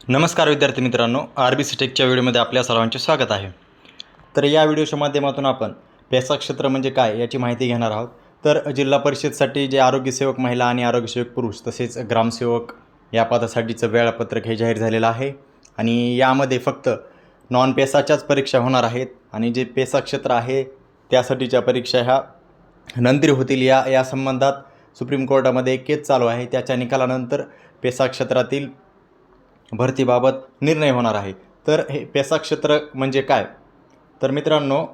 नमस्कार विद्यार्थी मित्रांनो आर बी सी टेकच्या व्हिडिओमध्ये आपल्या सर्वांचे स्वागत आहे. तर या व्हिडिओच्या माध्यमातून आपण पेसा क्षेत्र म्हणजे काय याची माहिती घेणार आहोत. तर जिल्हा परिषदसाठी जे आरोग्यसेवक महिला आणि आरोग्यसेवक पुरुष तसेच ग्रामसेवक या पदासाठीचं वेळापत्रक हे जाहीर झालेलं आहे. आणि यामध्ये फक्त नॉन पेसाच्याच परीक्षा होणार आहेत आणि जे पेसा क्षेत्र आहे त्यासाठीच्या परीक्षा ह्या नंतर होतील. या या संबंधात सुप्रीम कोर्टामध्ये केस चालू आहे. त्याच्या निकालानंतर पेसा क्षेत्रातील भरतीबाबत निर्णय होणार आहे. तर हे पेसा क्षेत्र म्हणजे काय? तर मित्रांनो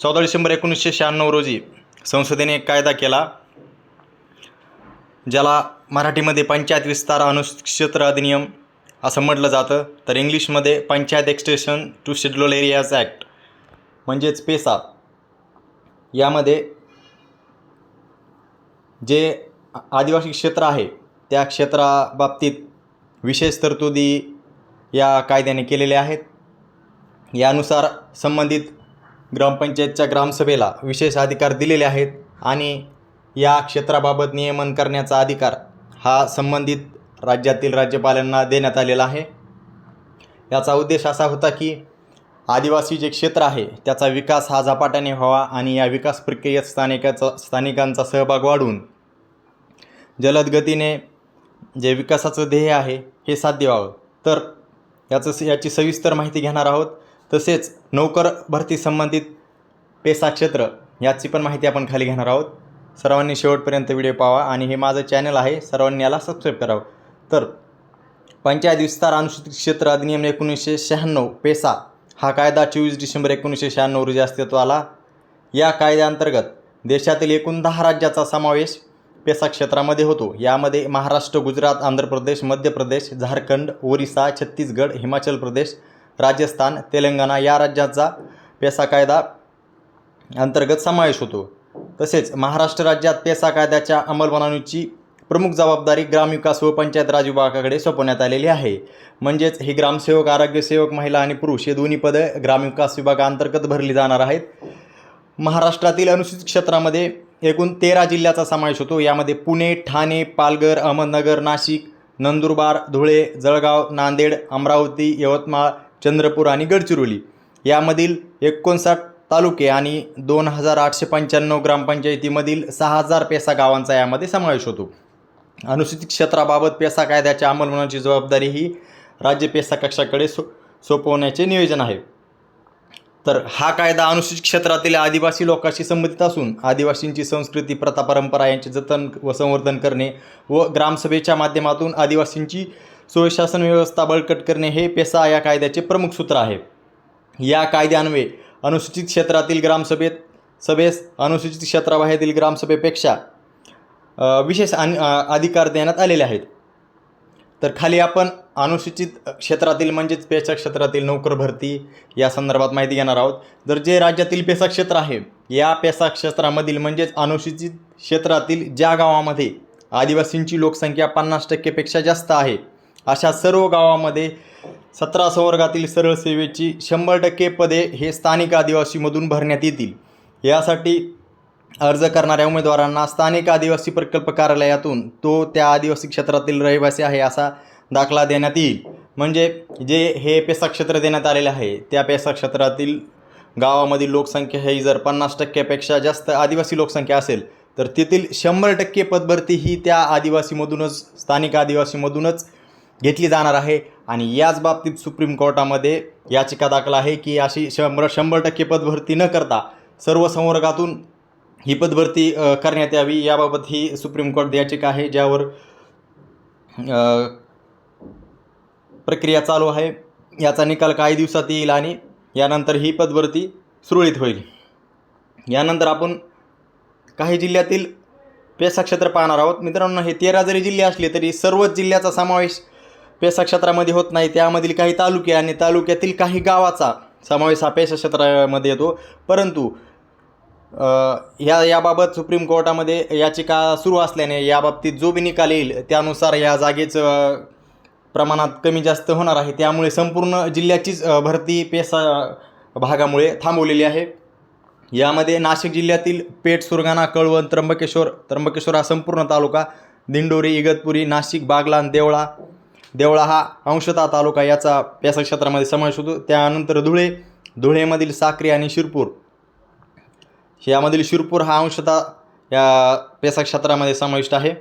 चौदा डिसेंबर एकोणीसशे शहाण्णव रोजी संसदेने एक कायदा केला ज्याला मराठीमध्ये पंचायत विस्तार अनुक्षेत्र अधिनियम असं म्हटलं जातं. तर इंग्लिशमध्ये panchayat extension to schedule areas act म्हणजेच पेसा. यामध्ये जे आदिवासी क्षेत्र आहे त्या क्षेत्राबाबतीत विशेष तरतुदी या कायद्याने केलेल्या आहेत. यानुसार संबंधित ग्रामपंचायतच्या ग्रामसभेला विशेष अधिकार दिलेले आहेत आणि या क्षेत्राबाबत नियमन करण्याचा अधिकार हा संबंधित राज्यातील राज्यपालांना देण्यात आलेला आहे. याचा उद्देश असा होता की आदिवासी जे क्षेत्र आहे त्याचा विकास हा झपाट्याने व्हावा आणि या विकास प्रक्रियेत स्थानिकाचा स्थानिकांचा सहभाग वाढवून जलद गतीने जे विकासाचं ध्येय आहे हे साध्य व्हावं. तर याचं स- याची सविस्तर माहिती घेणार आहोत. तसेच नोकर भरती संबंधित पेसा क्षेत्र याची पण माहिती आपण खाली घेणार आहोत. सर्वांनी शेवटपर्यंत व्हिडिओ पाहा आणि हे माझं चॅनल आहे सर्वांनी याला सबस्क्राईब करावं. तर पंचायत विस्तार अनुसूचित क्षेत्र अधिनियम एकोणीसशे शहाण्णव पेसा. हा कायदा चोवीस डिसेंबर एकोणीसशे शहाण्णव रोजी अस्तित्व आला. या कायद्याअंतर्गत देशातील एकूण दहा राज्याचा समावेश पेसा क्षेत्रामध्ये होतो. यामध्ये महाराष्ट्र गुजरात आंध्र प्रदेश मध्य प्रदेश झारखंड ओरिसा छत्तीसगड हिमाचल प्रदेश राजस्थान तेलंगणा या राज्याचा पेसा कायदा अंतर्गत समावेश होतो. तसेच महाराष्ट्र राज्यात पेसा कायद्याच्या अंमलबजावणीची प्रमुख जबाबदारी ग्रामविकास व पंचायत राज विभागाकडे सोपवण्यात आलेली आहे. म्हणजेच ही ग्रामसेवक आरोग्यसेवक महिला आणि पुरुष हे दोन्ही पदं ग्रामविकास विभागाअंतर्गत भरली जाणार आहेत. महाराष्ट्रातील अनुसूचित क्षेत्रामध्ये एकूण तेरा जिल्ह्याचा समावेश होतो. यामध्ये पुणे ठाणे पालघर अहमदनगर नाशिक नंदुरबार धुळे जळगाव नांदेड अमरावती यवतमाळ चंद्रपूर आणि गडचिरोली. यामधील एकोणसाठ तालुके आणि दोन हजार आठशे पंच्याण्णव ग्रामपंचायतीमधील सहा हजार पेसा गावांचा यामध्ये समावेश होतो. अनुसूचित क्षेत्राबाबत पेसा कायद्याच्या अंमलबजावणीची जबाबदारी ही राज्य पेसा कक्षाकडे सो सोपवण्याचे नियोजन आहे. तर हा कायदा अनुसूचित क्षेत्रातील आदिवासी लोकांशी संबंधित असून आदिवासींची संस्कृती प्रथा परंपरा यांचे जतन व संवर्धन करणे व ग्रामसभेच्या माध्यमातून आदिवासींची सुशासन व्यवस्था बळकट करणे हे पेसा या कायद्याचे प्रमुख सूत्र आहे. या कायद्यान्वये अनुसूचित क्षेत्रातील ग्रामसभेत सभेस अनुसूचित क्षेत्राबाहेरील ग्रामसभेपेक्षा विशेष अधिकार देण्यात आलेले आहेत. तर खाली आपण अनुसूचित क्षेत्रातील म्हणजेच पेशा क्षेत्रातील नोकर भरती या संदर्भात माहिती घेणार आहोत. तर जे राज्यातील पेसा क्षेत्र आहे या पेसा क्षेत्रामधील म्हणजेच अनुसूचित क्षेत्रातील ज्या गावामध्ये आदिवासींची लोकसंख्या पन्नास टक्केपेक्षा जास्त आहे अशा सर्व गावामध्ये सतरा संवर्गातील सरळ सेवेची शंभर टक्के पदे हे स्थानिक आदिवासीमधून भरण्यात येतील. यासाठी अर्ज करणाऱ्या उमेदवारांना स्थानिक आदिवासी प्रकल्प कार्यालयातून तो त्या आदिवासी क्षेत्रातील रहिवासी आहे असा दाखला देण्यात येईल. म्हणजे जे हे पेसा क्षेत्र देण्यात आलेले आहे त्या पेसा क्षेत्रातील गावामधील लोकसंख्या ही जर पन्नास टक्क्यापेक्षा जास्त आदिवासी लोकसंख्या असेल तर तेथील शंभर टक्के पदभरती ही त्या आदिवासीमधूनच स्थानिक आदिवासीमधूनच घेतली जाणार आहे. आणि याच बाबतीत सुप्रीम कोर्टामध्ये याचिका दाखल आहे की अशी शंभर शंभर टक्के पदभरती न करता सर्व संवर्गातून ही पदभरती करण्यात यावी याबाबत ही सुप्रीम कोर्ट याचिका आहे ज्यावर प्रक्रिया चालू आहे. याचा निकाल काही दिवसात येईल आणि यानंतर ही पदभरती सुरळीत होईल. यानंतर आपण काही जिल्ह्यातील पेसा क्षेत्र पाहणार आहोत. मित्रांनो हे तेरा जरी जिल्हे असले तरी सर्वच जिल्ह्याचा समावेश पेसा क्षेत्रामध्ये होत नाही. त्यामधील काही तालुके आणि तालुक्यातील काही गावाचा समावेश हा पेसा क्षेत्रामध्ये येतो. परंतु ह्या याबाबत सुप्रीम कोर्टामध्ये याचिका सुरू असल्याने याबाबतीत जो बी निकाल येईल त्यानुसार या जागेचं प्रमाणात कमी जास्त होणार आहे. त्यामुळे संपूर्ण जिल्ह्याचीच भरती पेसा भागामुळे थांबवलेली आहे. यामध्ये नाशिक जिल्ह्यातील पेठ सुरगाणा कळवण त्र्यंबकेश्वर त्र्यंबकेश्वर हा संपूर्ण तालुका दिंडोरी इगतपुरी नाशिक बागलान देवळा देवळा हा अंशता तालुका याचा पेसा क्षेत्रामध्ये समावेश होतो. त्यानंतर धुळे धुळेमधील साक्री आणि शिरपूर यामधील शिरपूर हा अंशतः या पेसा क्षेत्रामध्ये समाविष्ट आहे.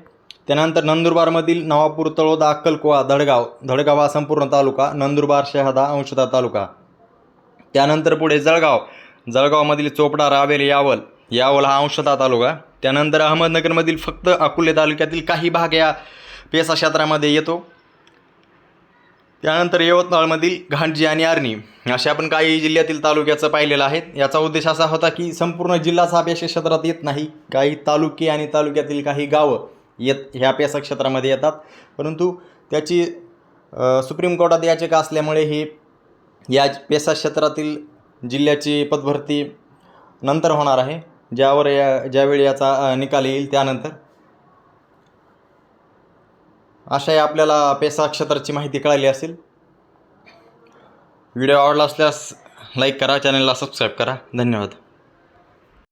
त्यानंतर नंदुरबारमधील नवापूर तळोदा अक्कलकोवा धडगाव धडगाव हा संपूर्ण तालुका नंदुरबार शहादा अंशदा तालुका. त्यानंतर पुढे जळगाव. जळगावमधील चोपडा रावेल यावल यावल हा अंशदा तालुका. त्यानंतर अहमदनगरमधील फक्त अकोले तालुक्यातील काही भाग या पेसा क्षेत्रामध्ये येतो. त्यानंतर यवतमाळमधील घाटजी आणि आर्णी अशा आपण काही जिल्ह्यातील तालुक्याचं पाहिलेलं आहे. याचा उद्देश असा होता की संपूर्ण जिल्हाच हा पेशा क्षेत्रात येत नाही. काही तालुके आणि तालुक्यातील काही गावं येत ह्या पेसा क्षेत्रामध्ये येतात. परंतु त्याची सुप्रीम कोर्टात याचिका असल्यामुळे ही या पेसा क्षेत्रातील जिल्ह्याची पदभरती नंतर होणार आहे. ज्यावर या ज्यावेळी याचा निकाल येईल त्यानंतर. अशा आपल्याला पेसा क्षेत्राची माहिती कळाली असेल. व्हिडिओ आवडला असल्यास लाईक करा चॅनलला सबस्क्राईब करा. धन्यवाद.